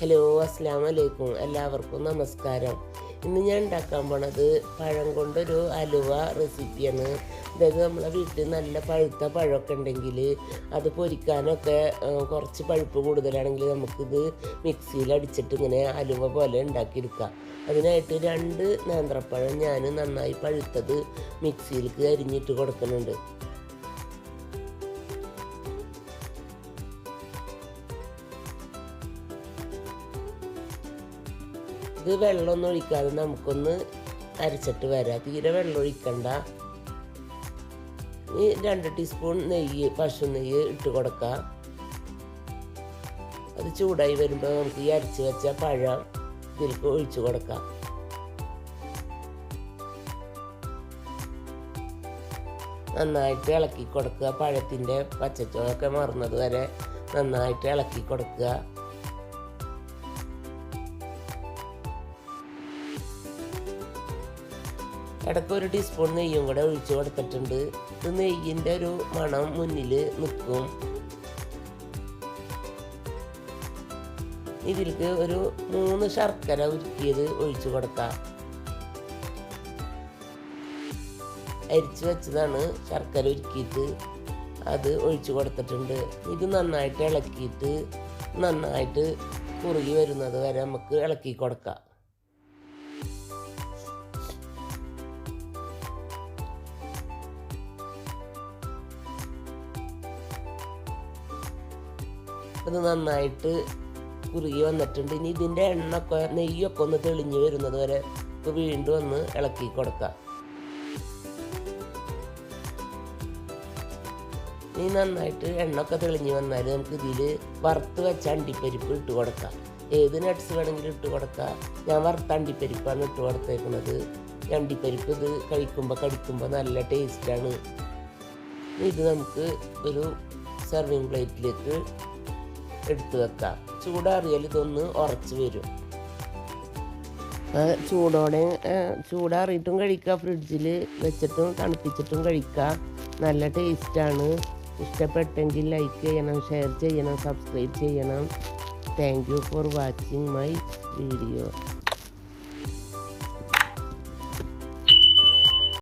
Hello അസ്സാം വലൈക്കും എല്ലാവർക്കും നമസ്കാരം. ഇന്ന് ഞാൻ ഉണ്ടാക്കാൻ പോണത് പഴം കൊണ്ടൊരു അലുവ റെസിപ്പിയാണ്. അതായത് നമ്മളെ വീട്ടിൽ നല്ല പഴുത്ത പഴമൊക്കെ ഉണ്ടെങ്കിൽ അത് പൊരിക്കാനൊക്കെ കുറച്ച് പഴുപ്പ് കൂടുതലാണെങ്കിൽ നമുക്കിത് മിക്സിയിൽ അടിച്ചിട്ട് ഇങ്ങനെ അലുവ പോലെ ഉണ്ടാക്കിയെടുക്കാം. അതിനായിട്ട് രണ്ട് നേന്ത്രപ്പഴം ഞാൻ നന്നായി പഴുത്തത് മിക്സിയിലേക്ക് അരിഞ്ഞിട്ട് കൊടുക്കുന്നുണ്ട്. ഇത് വെള്ളമൊന്നും ഒഴിക്കാതെ നമുക്കൊന്ന് അരച്ചിട്ട് വരാം. തീരെ വെള്ളം ഒഴിക്കണ്ട. ഈ രണ്ട് ടീസ്പൂൺ നെയ്യ് പശു നെയ്യ് ഇട്ട് കൊടുക്കാം. അത് ചൂടായി വരുമ്പോൾ നമുക്ക് ഈ അരച്ച് വെച്ച പഴം ഇതിലേക്ക് ഒഴിച്ചു കൊടുക്കാം. നന്നായിട്ട് ഇളക്കി കൊടുക്കുക. പഴത്തിന്റെ പച്ചച്ചോളൊക്കെ മറന്നത് വരെ നന്നായിട്ട് ഇളക്കി കൊടുക്കുക. ഇടയ്ക്ക് ഒരു ടീസ്പൂൺ നെയ്യും കൂടെ ഒഴിച്ചു കൊടുത്തിട്ടുണ്ട്. ഇത് നെയ്യിന്റെ ഒരു മണം മുന്നിൽ നിൽക്കും. ഇതിലേക്ക് ഒരു മൂന്ന് ശർക്കര ഉരുക്കിയത് ഒഴിച്ചു കൊടുക്കാം അരിച്ചു വെച്ചതാണ് ശർക്കര ഉരുക്കിയിട്ട് അത് ഒഴിച്ചു കൊടുത്തിട്ടുണ്ട്. ഇത് നന്നായിട്ട് ഇളക്കിയിട്ട് നന്നായിട്ട് കുറുകി വരുന്നത് വരെ നമുക്ക് ഇളക്കി കൊടുക്കാം. അത് നന്നായിട്ട് കുറുകി വന്നിട്ടുണ്ട്. ഇനി ഇതിന്റെ എണ്ണൊക്കെ നെയ്യൊക്കെ ഒന്ന് തെളിഞ്ഞ് വരുന്നത് വരെ വീണ്ടും ഒന്ന് ഇളക്കി കൊടുക്കാം. ഇനി നന്നായിട്ട് എണ്ണൊക്കെ തെളിഞ്ഞ് വന്നാൽ നമുക്ക് ഇതിൽ വറുത്ത് വെച്ച അണ്ടിപ്പരിപ്പ് ഇട്ട് കൊടുക്കാം. ഏത് നട്ട്സ് വേണമെങ്കിലും ഇട്ട് കൊടുക്കാം. ഞാൻ വറുത്ത അണ്ടിപ്പരിപ്പാണ് ഇട്ട് കൊടുത്തേക്കുന്നത് അണ്ടിപ്പരിപ്പ് ഇത് കഴിക്കുമ്പോൾ കടിക്കുമ്പോൾ നല്ല ടേസ്റ്റാണ് ഇത് നമുക്ക് ഒരു സെർവിങ് പ്ലേറ്റിലേക്ക് എടുത്തു വെക്കാം ചൂടാറിയാൽ ഇതൊന്ന് ഉറച്ച് വരും. ചൂടോടെ ചൂടാറിയിട്ടും കഴിക്കാം. ഫ്രിഡ്ജിൽ വെച്ചിട്ടും തണുപ്പിച്ചിട്ടും കഴിക്കാം. നല്ല ടേസ്റ്റാണ്. ഇഷ്ടപ്പെട്ടെങ്കിൽ ലൈക്ക് ചെയ്യണം ഷെയർ ചെയ്യണം സബ്സ്ക്രൈബ് ചെയ്യണം. Thank you for watching my video